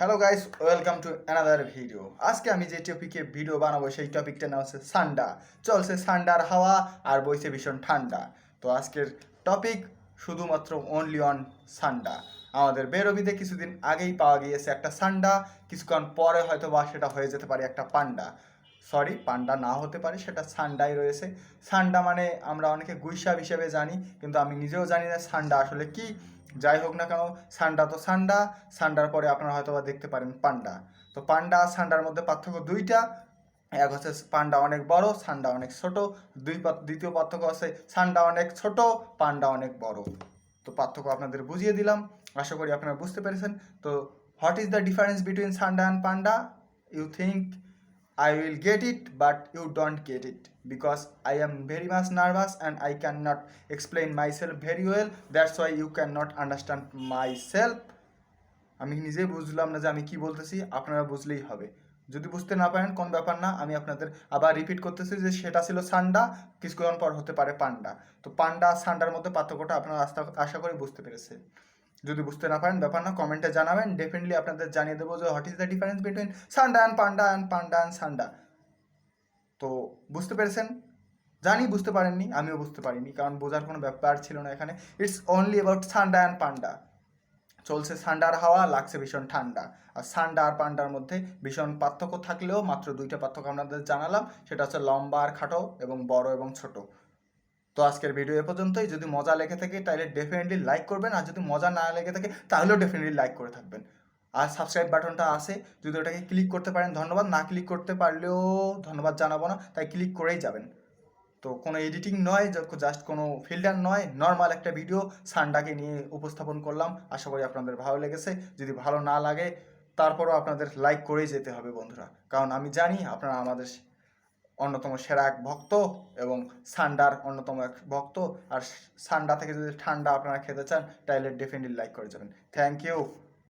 Hello guys welcome to another video আজকে আমি যে টপিকে ভিডিও বানাবো, সেই টপিকটা নাম হচ্ছে সান্ডা। চলছে সান্ডার হাওয়া আর বইছে ভীষণ ঠান্ডা। তো আজকের টপিক শুধুমাত্র অনলি অন সান্ডা। আমাদের বেরবিতে কিছুদিন আগেই পাওয়া গিয়েছে একটা সান্ডা, কিছুক্ষণ পরে হয়তো বা সেটা হয়ে যেতে পারে একটা পান্ডা। সরি পান্ডা না হতে পারে, সেটা সান্ডাই রয়েছে। সান্ডা মানে আমরা অনেকে গুইসাব হিসেবে জানি, কিন্তু আমি নিজেও জানি না সান্ডা আসলে কি। যাই হোক না কেন, সান্ডা তো সান্ডা, সান্ডার পরে আপনারা হয়তো বা দেখতে পারেন পান্ডা। তো পান্ডা সান্ডার মধ্যে পার্থক্য দুইটা, এক হচ্ছে পান্ডা অনেক বড়, সান্ডা অনেক ছোট, দুই দ্বিতীয় পার্থক্য আছে সান্ডা অনেক ছোট, পান্ডা অনেক বড়। তো পার্থক্য আপনাদের বুঝিয়ে দিলাম, আশা করি আপনারা বুঝতে পেরেছেন। তো what is the difference between sanda and panda? You think I will get it, but you don't get it. Because I am very much nervous and I cannot explain myself very well. That's why you cannot understand myself. আমি নিজেই বুঝলাম না যে আমি কি বলতেছি? আপনারা বুঝলেই হবে। যদি বুঝতে না পারেন কোন ব্যাপার না আমি আপনাদের আবার রিপিট করতেছি যে সেটা ছিল সান্ডা কিছুক্ষণ পর হতে পারে পান্ডা। তো পান্ডা সান্ডার মধ্যে পার্থক্যটা আপনারা আশা করি বুঝতে পেরেছেন। যদি বুঝতে না পারেন, ব্যাপার না কমেন্টে জানাবেন। ডেফিনেটলি আপনাদের জানিয়ে দেবো যে what is the difference between sanda and panda and panda and sanda তো বুঝতে পেরেছেন? জানি বুঝতে পারেননি, আমিও বুঝতে পারিনি, কারণ বোঝার কোনো ব্যাপার ছিল না এখানে। It's only about sanda and panda চলছে সান্ডার হাওয়া, লাগছে ভীষণ ঠান্ডা। আর সান্ডা আর পান্ডার মধ্যে ভীষণ পার্থক্য থাকলেও মাত্র দুইটা পার্থক্য আপনাদের জানালাম। সেটা হচ্ছে লম্বা আর খাটো এবং বড় এবং ছোট। তো আজকের ভিডিও এ পর্যন্তই। যদি মজা লেগে থাকে, তাহলে ডেফিনেটলি লাইক করবেন। আর যদি মজা না লেগে থাকে, তাহলেও ডেফিনেটলি লাইক করে থাকবেন। আর সাবস্ক্রাইব বাটনটা আছে। যদি ওটাকে ক্লিক করতে পারেন, ধন্যবাদ। না ক্লিক করতে পারলেও ধন্যবাদ জানাব না, তাই ক্লিক করেই যাবেন। তো কোনো এডিটিং নয় জাস্ট কোনো ফিল্টার নয়। নর্মাল একটা ভিডিও সানডাকে নিয়ে উপস্থাপন করলাম। আশা করি আপনাদের ভালো লেগেছে। যদি ভালো না লাগে, তারপরও আপনাদের লাইক করেই যেতে হবে বন্ধুরা। কারণ আমি জানি আপনারা আমাদের অন্যতম সেরা এক ভক্ত এবং সান্ডার অন্যতম এক ভক্ত। আর সান্ডা থেকে যদি ঠান্ডা আপনারা খেতে চান, তাহলে ডেফিনেটলি লাইক করে যাবেন। Thank you